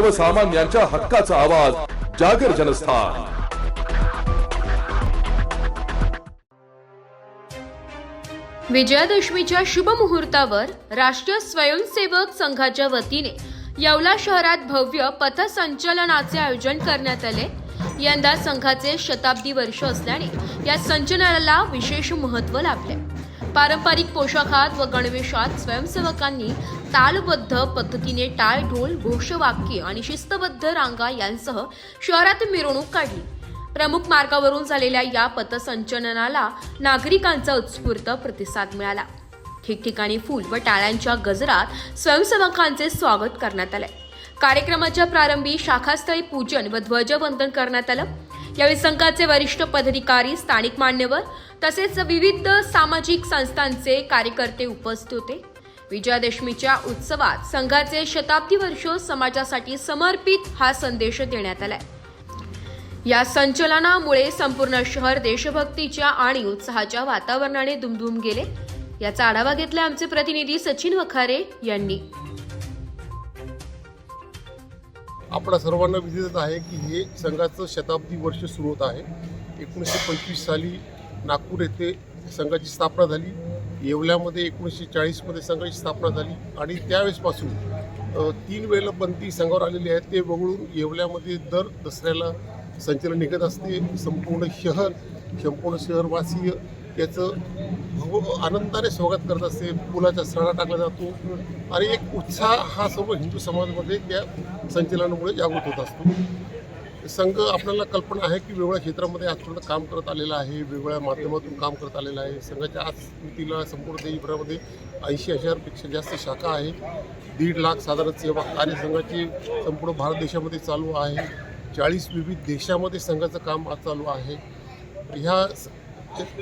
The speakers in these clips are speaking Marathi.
सर्वसामान्यांच्या हक्काचा आवाज जागर जनस्थान. विजयादशमीच्या शुभ मुहूर्तावर राष्ट्रीय स्वयंसेवक संघाच्या वतीने यावला शहरात भव्य पथसंचलनाचे आयोजन करण्यात आले. यंदा संघाचे शताब्दी वर्ष असल्याने या संचलनाला विशेष महत्त्व लाभले. पारंपरिक पोशाखात व गणवेशात स्वयंसेवकांनी तालबद्ध पद्धतीने टाळ ढोल घोषवाक्य आणि शिस्तबद्ध रांगा यांसह शहरात मिरवणूक काढली. प्रमुख मार्गावरून झालेल्या या पथसंचलनाला नागरिकांचा उत्स्फूर्त प्रतिसाद मिळाला. ठिकठिकाणी फूल व टाळ्यांच्या गजरात स्वयंसेवकांचे स्वागत करण्यात आले कार्यक्रमाच्या प्रारंभी शाखास्थळी पूजन व ध्वजवंदन करण्यात आलं. यावेळी संघाचे वरिष्ठ पदाधिकारी स्थानिक मान्यवर तसेच विविध सामाजिक संस्थांचे कार्यकर्ते उपस्थित होते. विजयादशमीच्या उत्सवात संघाचे शताब्दी वर्ष समाजासाठी समर्पित हा संदेश देण्यात आलाय. या संचलनामुळे संपूर्ण शहर देशभक्तीच्या आणि उत्साहाच्या वातावरणाने दुमदुम गेले. याचा आढावा घेतला आमचे प्रतिनिधी सचिन वखारे यांनी. आपणा सर्वांना विदित आहे की हे संघाचं शताब्दी वर्ष सुरू होत आहे. एकोणीसशे पंचवीस साली नागपूर येथे संघाची स्थापना झाली. येवल्यामध्ये एकोणीसशे चाळीसमध्ये संघाची स्थापना झाली आणि त्यावेळेसपासून तीन वेळेला बंदी संघावर आलेली आहे ते वगळून येवल्यामध्ये दर दसऱ्याला संचलन निघत असते. संपूर्ण शहर संपूर्ण शहरवासीय याचं आनंदाने स्वागत करत असते पुलाचा सडा टाकला जातो. आणि एक उत्साह हा सर्व हिंदू समाजामध्ये त्या संचलनामुळे जागृत होत असतो. संघ आपल्याला कल्पना आहे की वेगवेगळ्या क्षेत्रामध्ये आजपर्यंत काम करत आलेलं आहे वेगवेगळ्या माध्यमातून काम करत आलेलं आहे. संघाच्या आज स्थितीला संपूर्ण देशभरामध्ये ऐंशी हजारपेक्षा जास्त शाखा आहे. दीड लाख साधारण सेवा कार्यसंघाची संपूर्ण भारत देशामध्ये चालू आहे. चाळीस विविध देशामध्ये संघाचं काम आज चालू आहे. ह्या स-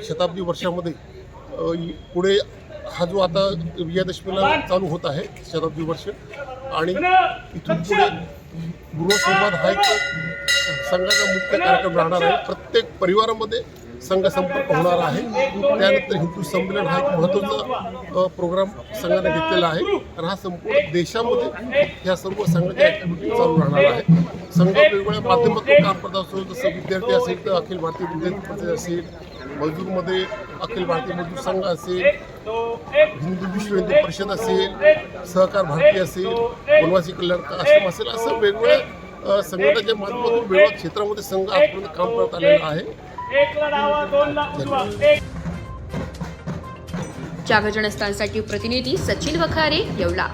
शताब्दी वर्षामध्ये पुढे हा जो आता विजयादशमीला चालू होत आहे शताब्दी वर्ष आणि इथून पुढे गृहसंवाद हा एक संघाचा मुख्य कार्यक्रम राहणार आहे. प्रत्येक परिवारामध्ये संघ संपर्क होणार आहे. त्यानंतर हिंदू संमेलन हा एक महत्त्वाचा प्रोग्राम संघाने घेतलेला आहे. कारण हा संपूर्ण देशामध्ये ह्या सर्व संघाच्या ॲक्टिव्हिटी चालू राहणार आहे संघ वेगवेगळ्या माध्यमातून काम करत असतो जसं विद्यार्थी असेल तर अखिल भारतीय विद्यार्थी परिषद असेल मजदूरमध्ये अखिल भारतीय मजदूर संघ असेल हिंदू विश्व हिंदू परिषद असेल सहकार भारती असेल वनवासी कल्याण आश्रम असेल असं वेगवेगळ्या संघटनाच्या माध्यमातून वेगवेगळ्या क्षेत्रामध्ये संघ आजपर्यंत काम करत आलेला आहे. एकला डावा प्रतिनिधी सचिन वखारे येवला.